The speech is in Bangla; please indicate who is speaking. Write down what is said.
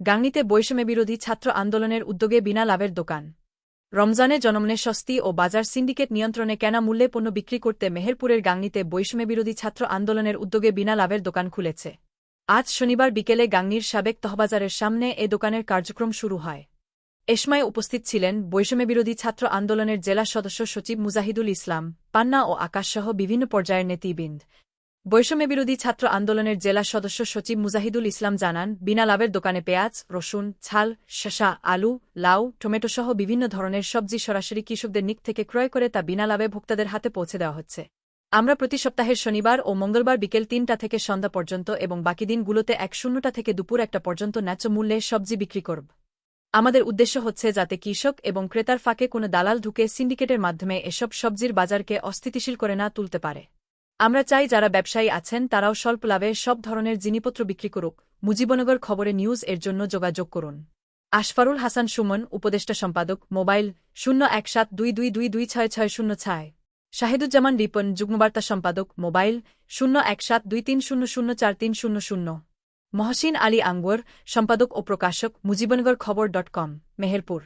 Speaker 1: গাংনীতে বৈষম্য বিরোধী ছাত্র আন্দোলনের উদ্যোগে বিনা লাভের দোকান। রমজানে জনমনে স্বস্তি ও বাজার সিন্ডিকেট নিয়ন্ত্রণে কেনা মূল্যে পণ্য বিক্রি করতে মেহেরপুরের গাংনিতে বৈষম্য বিরোধী ছাত্র আন্দোলনের উদ্যোগে বিনা লাভের দোকান খুলেছে। আজ শনিবার বিকেলে গাংনীর সাবেক তহবাজারের সামনে এ দোকানের কার্যক্রম শুরু হয়। এসময় উপস্থিত ছিলেন বৈষম্য বিরোধী ছাত্র আন্দোলনের জেলা সদস্য সচিব মুজাহিদুল ইসলাম, পান্না ও আকাশসহ বিভিন্ন পর্যায়ের নেতৃবৃন্দ। বৈষম্য বিরোধী ছাত্র আন্দোলনের জেলা সদস্য সচিব মুজাহিদুল ইসলাম জানান, বিনা লাভের দোকানে পেঁয়াজ, রসুন, ছাল, শসা, আলু, লাউ, টমেটোসহ বিভিন্ন ধরনের সবজি সরাসরি কৃষকদের নিক থেকে ক্রয় করে তা বিনা লাভে ভোক্তাদের হাতে পৌঁছে দেওয়া হচ্ছে। আমরা প্রতি সপ্তাহের শনিবার ও মঙ্গলবার বিকেল তিনটা থেকে সন্ধ্যা পর্যন্ত এবং বাকি দিনগুলোতে এক শূন্যটা থেকে দুপুর একটা পর্যন্ত ন্যায্য মূল্যে সবজি বিক্রি করব। আমাদের উদ্দেশ্য হচ্ছে যাতে কৃষক এবং ক্রেতার ফাঁকে কোনো দালাল ঢুকে সিন্ডিকেটের মাধ্যমে এসব সবজির বাজারকে অস্থিতিশীল করে না তুলতে পারে। আমরা চাই যারা ব্যবসায়ী আছেন, তারাও স্বল্প লাভে সব ধরনের জিনিসপত্র বিক্রি করুক। মুজিবনগর খবরে নিউজ এর জন্য যোগাযোগ করুন। আশফারুল হাসান সুমন, উপদেষ্টা সম্পাদক, মোবাইল শূন্য এক সাত দুই দুই দুই দুই ছয় ছয় শূন্য ছয়। শাহিদুজ্জামান রিপন, যুগ্মবার্তা সম্পাদক, মোবাইল শূন্য এক সাত দুই তিন শূন্য শূন্য চার তিন শূন্য শূন্য। মহসিন আলী আঙ্গুর, সম্পাদক ও প্রকাশক, মুজিবনগর খবর ডট কম, মেহেরপুর।